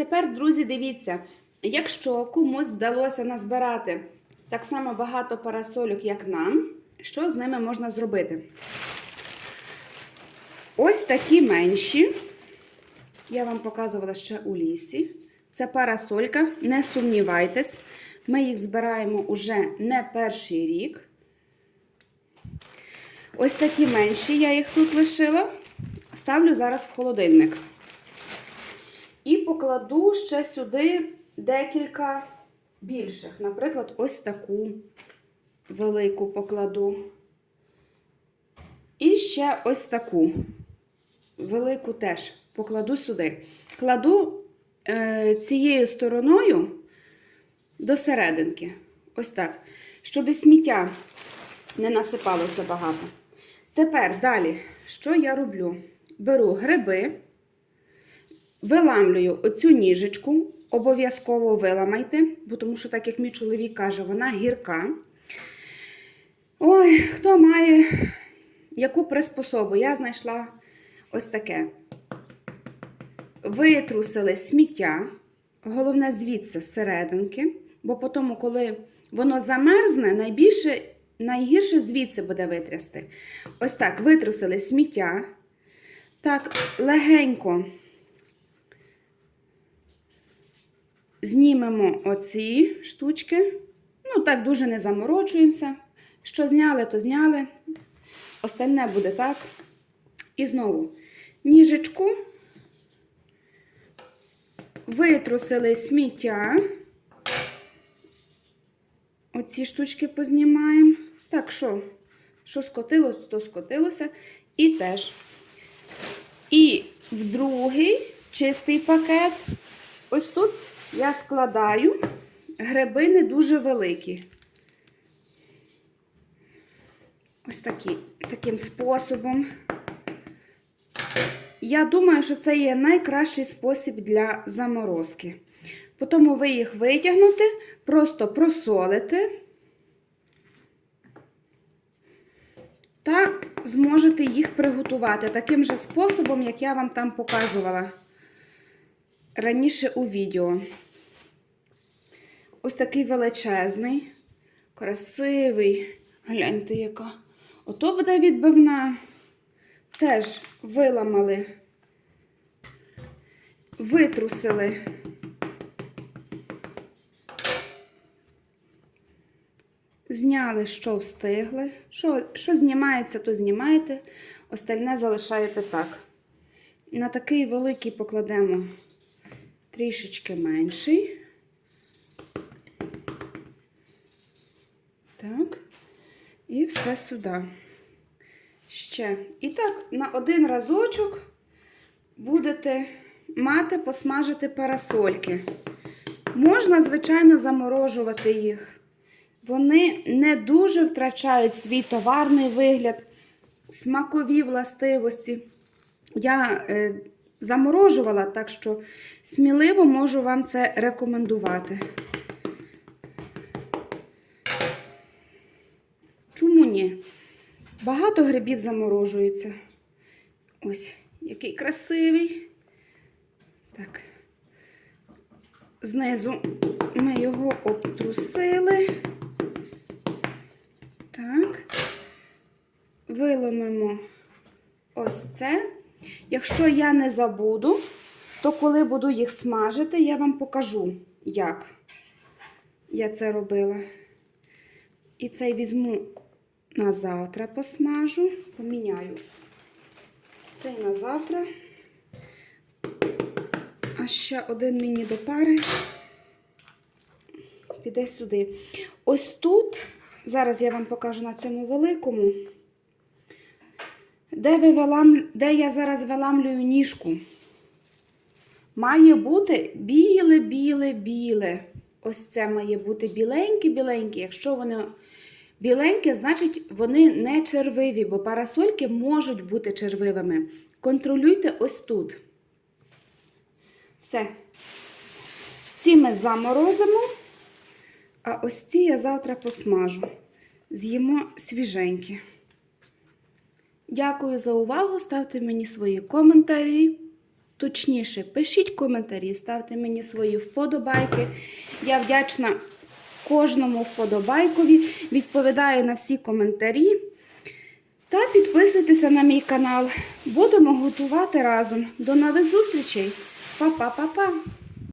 Тепер, друзі, дивіться, якщо комусь вдалося назбирати так само багато парасольок, як нам, що з ними можна зробити? Ось такі менші. Я вам показувала ще у лісі. Це парасолька, не сумнівайтесь. Ми їх збираємо уже не перший рік. Ось такі менші, я їх тут лишила. Ставлю зараз в холодильник. І покладу ще сюди декілька більших. Наприклад, ось таку велику покладу. І ще ось таку велику теж покладу сюди. Кладу е, цією стороною до серединки. Ось так. Щоб сміття не насипалося багато. Тепер далі, що я роблю? Беру гриби, виламлюю оцю ніжечку, обов'язково виламайте, бо тому що, так як мій чоловік каже, вона гірка. Ой, хто має яку приспособу? Я знайшла ось таке. Витрусили сміття, головне звідси серединки, бо потім, коли воно замерзне, найбільше, найгірше звідси буде витрясти. Ось так, витрусили сміття. Так, легенько знімемо оці штучки. Ну, так дуже не заморочуємося. Що зняли, то зняли. Остальне буде так. І знову ніжечку. Витрусили сміття. Оці штучки познімаємо. Так, що? Що скотилось, то скотилося. І теж. І в другий чистий пакет. Ось тут я складаю гриби не дуже великі. Ось такі, таким способом. Я думаю, що це є найкращий спосіб для заморозки. Потім ви їх витягнете, просто просолите та зможете їх приготувати таким же способом, як я вам там показувала раніше у відео. Ось такий величезний, красивий. Гляньте, яка. Ото буде відбивна. Теж виламали, витрусили. Зняли, що встигли. Що, що знімається, то знімаєте, остальне залишаєте так. На такий великий покладемо трішечки менший. Так. І все сюди. Ще. І так, на один разочок будете мати посмажити парасольки. Можна, звичайно, заморожувати їх. Вони не дуже втрачають свій товарний вигляд, смакові властивості. Я е, заморожувала, так що сміливо можу вам це рекомендувати. Чому ні? Багато грибів заморожуються. Ось, який красивий. Так. Знизу ми його обтрусили. Так. Виломимо ось це. Якщо я не забуду, то коли буду їх смажити, я вам покажу, як я це робила. І цей візьму на завтра посмажу, поміняю цей на завтра. А ще один мені до пари піде сюди. Ось тут, зараз я вам покажу на цьому великому, де, ви вилам... де я зараз виламлюю ніжку. Має бути біле-біле-біле. Ось це має бути біленьке-біленьке. Якщо воно біленьке, значить вони не червиві, бо парасольки можуть бути червивими. Контролюйте ось тут. Все. Ці ми заморозимо, а ось ці я завтра посмажу. З'їмо свіженькі. Дякую за увагу. Ставте мені свої коментарі. точніше, пишіть коментарі, ставте мені свої вподобайки. Я вдячна кожному вподобайкові, відповідаю на всі коментарі. Та підписуйтеся на мій канал. Будемо готувати разом. До нових зустрічей. Па-па-па-па!